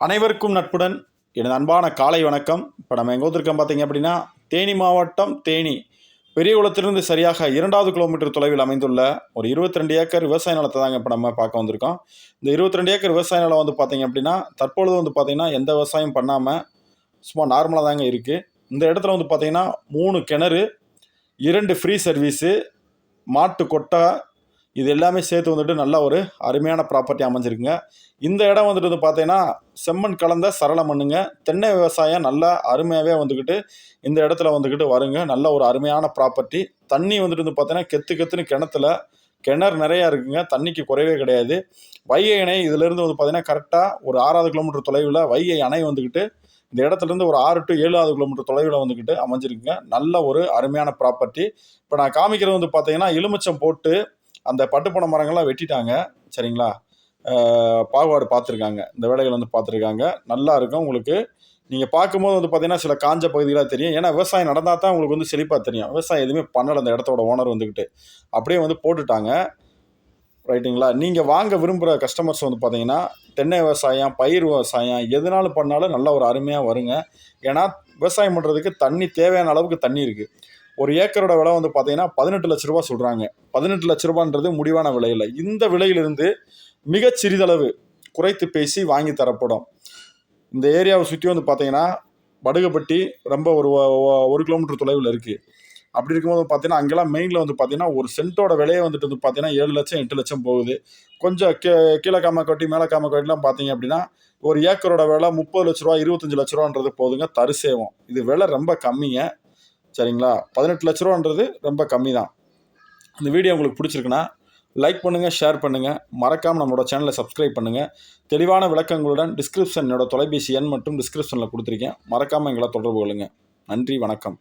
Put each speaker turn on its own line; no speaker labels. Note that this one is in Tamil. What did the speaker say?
அனைவருக்கும் நட்புடன் எனது அன்பான காலை வணக்கம். இப்போ நம்ம எங்கே வந்திருக்கோம் பார்த்தீங்க அப்படின்னா தேனி மாவட்டம் தேனி பெரிய குளத்திலிருந்து சரியாக இரண்டாவது கிலோமீட்டர் தொலைவில் அமைந்துள்ள ஒரு 22 ஏக்கர் விவசாய நிலத்தை தாங்க இப்போ நம்ம பார்க்க வந்திருக்கோம். இந்த 22 ஏக்கர் விவசாய நிலம் வந்து பார்த்தீங்க அப்படின்னா தற்பொழுது வந்து பார்த்தீங்கன்னா எந்த விவசாயம் பண்ணாமல் சும்மா நார்மலாக தாங்க இருக்குது இந்த இடத்துல வந்து பார்த்திங்கன்னா மூணு கிணறு இரண்டு ஃப்ரீ சர்வீஸு மாட்டு கொட்டை இது எல்லாமே சேர்த்து வந்துட்டு நல்ல ஒரு அருமையான ப்ராப்பர்ட்டி அமைஞ்சிருக்குங்க. இந்த இடம் வந்துட்டு வந்து பார்த்தீங்கன்னா செம்மண் கலந்த சரள மண்ணுங்க. தென்னை விவசாயம் நல்லா அருமையாகவே வந்துக்கிட்டு இந்த இடத்துல வந்துக்கிட்டு வருங்க. நல்ல ஒரு அருமையான ப்ராப்பர்ட்டி தண்ணி வந்துட்டு வந்து பார்த்தீங்கன்னா கெத்து கெத்துன்னு கிணத்துல கிணறு நிறையா இருக்குங்க. தண்ணிக்கு குறைவே கிடையாது. வைகை அணை இதிலிருந்து வந்து பார்த்தீங்கன்னா கரெக்டாக ஒரு ஆறாவது கிலோமீட்டர் தொலைவில் வைகை அணை வந்துக்கிட்டு இந்த இடத்துலேருந்து ஒரு ஆறு டு ஏழாவது கிலோமீட்டர் தொலைவில் வந்துக்கிட்டு அமைஞ்சிருக்குங்க. நல்ல ஒரு அருமையான ப்ராப்பர்ட்டி இப்போ நான் காமிக்கிறது வந்து பார்த்தீங்கன்னா எலுமிச்சம் போட்டு அந்த பட்டுப்பனை மரங்கள்லாம் வெட்டிட்டாங்க. சரிங்களா? பாகுபாடு பார்த்துருக்காங்க. இந்த வேலைகள் வந்து பார்த்துருக்காங்க. நல்லா இருக்கும் உங்களுக்கு. நீங்கள் பார்க்கும்போது வந்து பார்த்தீங்கன்னா சில காஞ்ச பகுதிகளாக தெரியும். ஏன்னா விவசாயம் நடந்தால் தான் உங்களுக்கு வந்து செழிப்பாக தெரியும். விவசாயம் எதுவுமே பண்ணலை அந்த இடத்தோட ஓனர் வந்துக்கிட்டு. அப்படியே வந்து போட்டுட்டாங்க. ரைட்டுங்களா? நீங்கள் வாங்க விரும்புகிற கஸ்டமர்ஸ் வந்து பார்த்தீங்கன்னா தென்னை விவசாயம் பயிர் விவசாயம் எதுனாலும் பண்ணாலும் நல்ல ஒரு அருமையாக வருங்க. ஏன்னா விவசாயம் பண்ணுறதுக்கு தண்ணி தேவையான அளவுக்கு தண்ணி இருக்குது ஒரு ஏக்கரோட விலை வந்து பார்த்தீங்கன்னா பதினெட்டு லட்ச ரூபா சொல்கிறாங்க பதினெட்டு லட்ச ரூபான்றது முடிவான விலையில். இந்த விலையிலிருந்து மிக சிறிதளவு குறைத்து பேசி வாங்கி தரப்படும். இந்த ஏரியாவை சுற்றி வந்து பார்த்தீங்கன்னா படுகப்பட்டி ரொம்ப ஒரு ஒரு கிலோமீட்டர் தொலைவில் இருக்குது அப்படி இருக்கும்போது பார்த்தீங்கன்னா அங்கெல்லாம் மெயினில் வந்து பார்த்தீங்கன்னா ஒரு சென்ட்டோட விலையை வந்துட்டு வந்து பார்த்தீங்கன்னா ஏழு லட்சம் எட்டு லட்சம் போகுது. கொஞ்சம் கீ கீழே காமக்கட்டி மேலே காமக்கட்டிலாம் பார்த்தீங்க அப்படின்னா ஒரு ஏக்கரோட விலை முப்பது லட்ச ரூபா இருபத்தஞ்சி லட்ச ரூபான்றது போதுங்க தரிசேவம் இது விலை ரொம்ப கம்மிங்க. சரிங்களா? பதினெட்டு லட்ச ரூபான்றது ரொம்ப கம்மி தான் இந்த வீடியோ உங்களுக்கு பிடிச்சிருக்குன்னா லைக் பண்ணுங்கள் ஷேர் பண்ணுங்கள் மறக்காமல் நம்மளோட சேனலை சப்ஸ்கிரைப் பண்ணுங்கள் தெளிவான விளக்கங்களுடன் டிஸ்கிரிப்ஷன் என்னோட தொலைபேசி எண் மற்றும் டிஸ்கிரிப்ஷனில் கொடுத்துருக்கேன். மறக்காமல் எங்களை தொடர்பு கொள்ளுங்கள் நன்றி வணக்கம்.